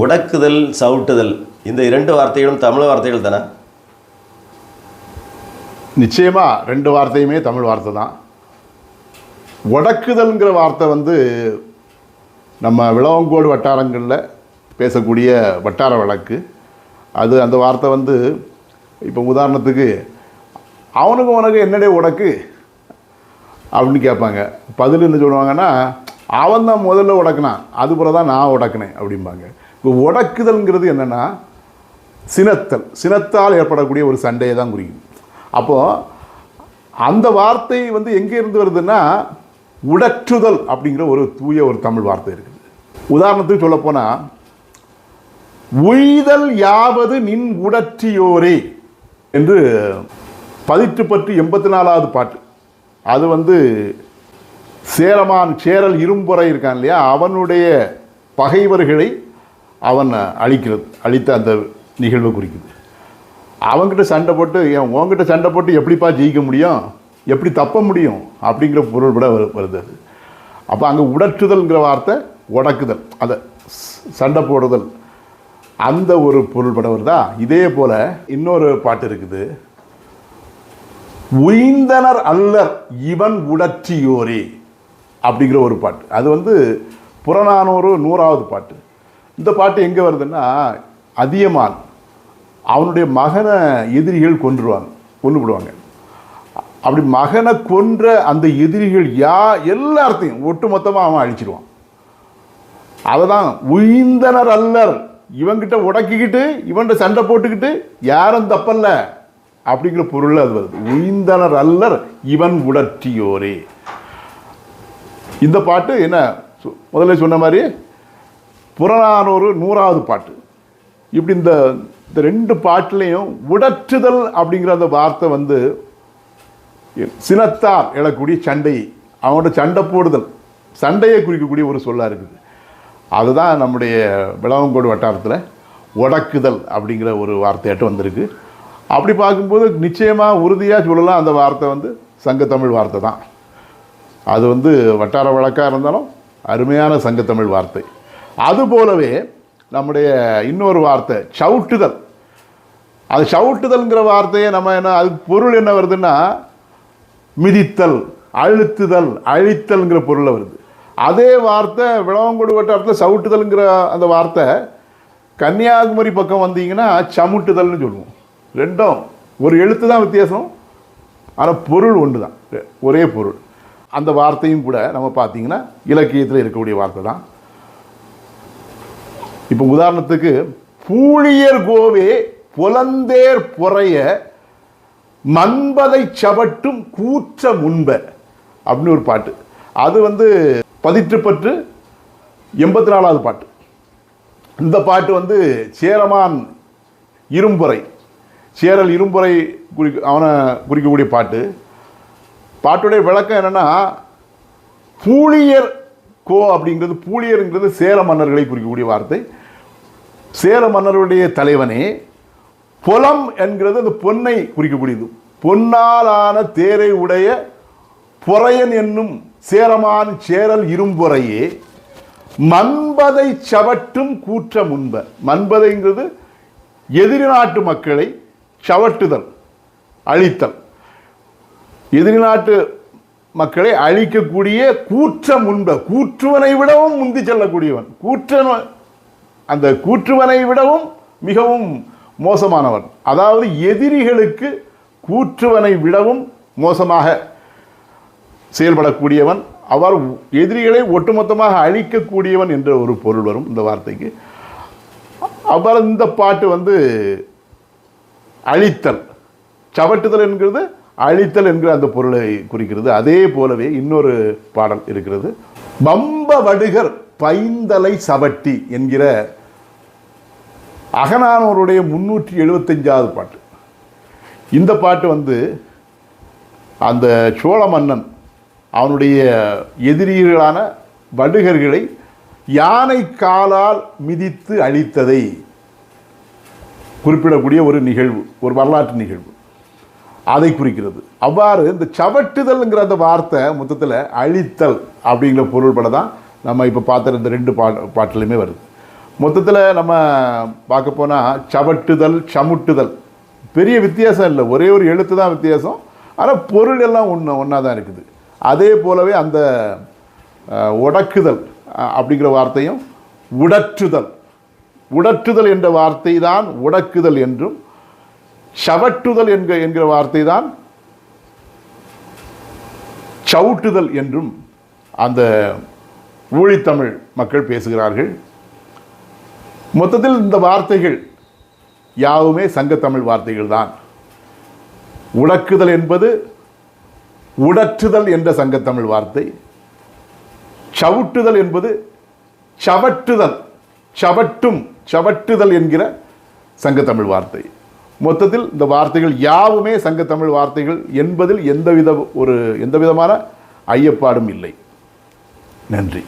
உடக்குதல் சவுட்டுதல் இந்த இரண்டு வார்த்தைகளும் தமிழ் வார்த்தைகள் தானே? நிச்சயமாக ரெண்டு வார்த்தையுமே தமிழ் வார்த்தை தான். உடக்குதல்ங்கிற வார்த்தை வந்து நம்ம விளவங்கோடு வட்டாரங்களில் பேசக்கூடிய வட்டார வழக்கு. அது அந்த வார்த்தை வந்து இப்போ உதாரணத்துக்கு அவனுக்கு உனக்கு என்னடே உடக்கு? அப்படின்னு கேட்பாங்க. பதில் என்ன சொல்லுவாங்கன்னா அவன் தான் முதல்ல உடக்குனான். அது பிறகு தான் நான் உடக்குனேன் அப்படிம்பாங்க. உடக்குதல்ங்கிறது என்னென்னா சினத்தல். சினத்தால் ஏற்படக்கூடிய ஒரு சண்டையை தான் குறிக்கும். அப்போது அந்த வார்த்தை வந்து எங்கே இருந்து வருதுன்னா உடற்றுதல் அப்படிங்கிற ஒரு தூய ஒரு தமிழ் வார்த்தை இருக்குது. உதாரணத்துக்கு சொல்லப்போனால் உய்தல் யாவது நின் உடற்றியோரே என்று பதிற்று பற்றி எண்பத்தி நாலாவது பாட்டு. அது வந்து சேரமான் சேரல் இரும்புறை இருக்கான் இல்லையா? அவனுடைய பகைவர்களை அவன் அழிக்கிறது அழித்த அந்த நிகழ்வை குறிக்குது. அவன்கிட்ட சண்டை போட்டு ஏன் உன்கிட்ட சண்டை போட்டு எப்படிப்பா ஜெயிக்க முடியும்? எப்படி தப்ப முடியும்? அப்படிங்கிற பொருள் வரு- வருது அது. அப்போ அங்கே உடற்றுதல்ங்கிற வார்த்தை உடக்குதல். அதை சண்டை போடுதல். அந்த ஒரு பொருள்பட வருதா? இதே போல் இன்னொரு பாட்டு இருக்குது. உய்ந்தனர் அல்லர் இவன் உடற்றியோரே அப்படிங்கிற ஒரு பாட்டு. அது வந்து புறநானூறு நூறாவது பாட்டு. இந்த பாட்டு எங்கே வருதுன்னா அதியமான் அவனுடைய மகனை எதிரிகள் கொன்றுவாங்க கொண்டு விடுவாங்க அப்படி மகனை கொன்ற அந்த எதிரிகள் யா எல்லாத்தையும் ஒட்டு மொத்தமாக அவன் அழிச்சிடுவான் அதை தான் உய்ந்தனர் அல்லர். இவன்கிட்ட உடக்கிக்கிட்டு இவன்கிட்ட சண்டை போட்டுக்கிட்டு யாரும் தப்பல்ல. அப்படிங்கிற பொருள் அது வருது. உய்ந்தனர் அல்லர் இவன் உடற்றியோரே இந்த பாட்டு என்ன முதல்ல சொன்ன மாதிரி புறநானூறு நூறாவது பாட்டு. இப்படி இந்த இந்த ரெண்டு பாட்டுலேயும் உடற்றுதல் அப்படிங்கிற அந்த வார்த்தை வந்து சினத்தார் எழக்கூடிய சண்டை அவனோட சண்டை போடுதல் சண்டையை குறிக்கக்கூடிய ஒரு சொல்லாக இருக்குது. அதுதான் நம்முடைய விளவங்கோடு வட்டாரத்தில் உடக்குதல் அப்படிங்கிற ஒரு வார்த்தையாட்டு வந்திருக்கு. அப்படி பார்க்கும்போது நிச்சயமாக உறுதியாக சொல்லலாம் அந்த வார்த்தை வந்து சங்கத்தமிழ் வார்த்தை தான். அது வந்து வட்டார வழக்காக இருந்தாலும் அருமையான சங்கத்தமிழ் வார்த்தை. அதுபோலவே நம்முடைய இன்னொரு வார்த்தை சவுட்டுதல். அது சவுட்டுதல்ங்கிற வார்த்தையை நம்ம என்ன அதுக்கு பொருள் என்ன வருதுன்னா மிதித்தல் அழுத்துதல் அழித்தல்ங்கிற பொருளில் வருது. அதே வார்த்தை விளவங்குடு வட்டாரத்தில் சவுட்டுதல்ங்கிற அந்த வார்த்தை கன்னியாகுமரி பக்கம் வந்தீங்கன்னா சமுட்டுதல்னு சொல்லுவோம். ரெண்டும் ஒரு எழுத்து தான் வித்தியாசம் ஆனால் பொருள் ஒன்று தான் ஒரே பொருள். அந்த வார்த்தையும் கூட நம்ம பார்த்தீங்கன்னா இலக்கியத்தில் இருக்கக்கூடிய வார்த்தை தான். இப்போ உதாரணத்துக்கு பூழியர் கோவே புலந்தேர் புறைய மண்பதை சவட்டும் கூற்ற முன்ப அப்படின்னு ஒரு பாட்டு. அது வந்து பதிற்றுப்பட்டு எண்பத்தி நாலாவது பாட்டு. இந்த பாட்டு வந்து சேரமான் இரும்புரை சேரல் இரும்புரை குறிக்க அவனை குறிக்கக்கூடிய பாட்டு. பாட்டுடைய விளக்கம் என்னன்னா பூழியர் கோ அப்படிங்கிறது பூழியருங்கிறது சேர மன்னர்களை குறிக்கக்கூடிய வார்த்தை. சேர மன்னருடைய தலைவனே புலம் என்கிறது அந்த பொன்னை குறிக்கக்கூடியது. பொன்னாலான தேரை உடைய பொறையன் என்னும் சேரமான் சேரல் இரும்புறையே மண்பதை சவட்டும் கூற்ற முன்ப. மண்பதைங்கிறது எதிரி நாட்டு மக்களை சவட்டுதல் அழித்தல். எதிரி நாட்டு மக்களை அழிக்கக்கூடிய கூற்ற முன்ப கூற்றுவனை விடவும் முந்தி செல்லக்கூடியவன். கூற்றன அந்த கூற்றுவனை விடவும் மிகவும் மோசமானவன். அதாவது எதிரிகளுக்கு கூற்றுவனை விடவும் மோசமாக செயல்படக்கூடியவன். அவர் எதிரிகளை ஒட்டுமொத்தமாக அழிக்கக்கூடியவன் என்ற ஒரு பொருள் வரும் இந்த வார்த்தைக்கு. அவ்வாறு இந்த பாட்டு வந்து அழித்தல் சவட்டுதல் என்கிறது அழித்தல் என்கிற அந்த பொருளை குறிக்கிறது. அதே போலவே இன்னொரு பாடல் இருக்கிறது. பம்ப வடுகர் பைந்தலை சவட்டி என்கிற அகனானோருடைய முந்நூற்றி எழுபத்தஞ்சாவது பாட்டு. இந்த பாட்டு வந்து அந்த சோழ மன்னன் அவனுடைய எதிரிகளான வடுகர்களை யானை காலால் மிதித்து அழித்ததை குறிப்பிடக்கூடிய ஒரு நிகழ்வு ஒரு வரலாற்று நிகழ்வு. அதை குறிக்கிறது. அவ்வாறு இந்த சவட்டுதல்ங்கிற அந்த வார்த்தை மொத்தத்தில் அழித்தல் அப்படிங்கிற பொருள்பட தான் நம்ம இப்போ பார்த்த இந்த ரெண்டு பா பாட்டிலுமே வருது. மொத்தத்தில் நம்ம பார்க்க போனால் சவட்டுதல் சமுட்டுதல். பெரிய வித்தியாசம் இல்லை. ஒரே ஒரு எழுத்து தான் வித்தியாசம். ஆனால் பொருள் எல்லாம் ஒன்று ஒன்றா தான் இருக்குது. அதே போலவே அந்த உடக்குதல் அப்படிங்கிற வார்த்தையும் உடற்றுதல். உடற்றுதல் என்ற வார்த்தை தான் உடக்குதல் என்றும் சவட்டுதல் என்கிற என்கிற வார்த்தை தான் சவுட்டுதல் என்றும் அந்த ஊழித்தமிழ் மக்கள் பேசுகிறார்கள். மொத்தத்தில் இந்த வார்த்தைகள் யாவுமே சங்கத்தமிழ் வார்த்தைகள் தான். உடக்குதல் என்பது உடற்றுதல் என்ற சங்கத்தமிழ் வார்த்தை. சவுட்டுதல் என்பது சவட்டுதல் சவட்டும் சவட்டுதல் என்கிற சங்கத்தமிழ் வார்த்தை. மொத்தத்தில் இந்த வார்த்தைகள் யாவுமே சங்கத்தமிழ் வார்த்தைகள் என்பதில் எந்தவித ஒரு எந்த விதமான ஐயப்பாடும் இல்லை. நன்றி.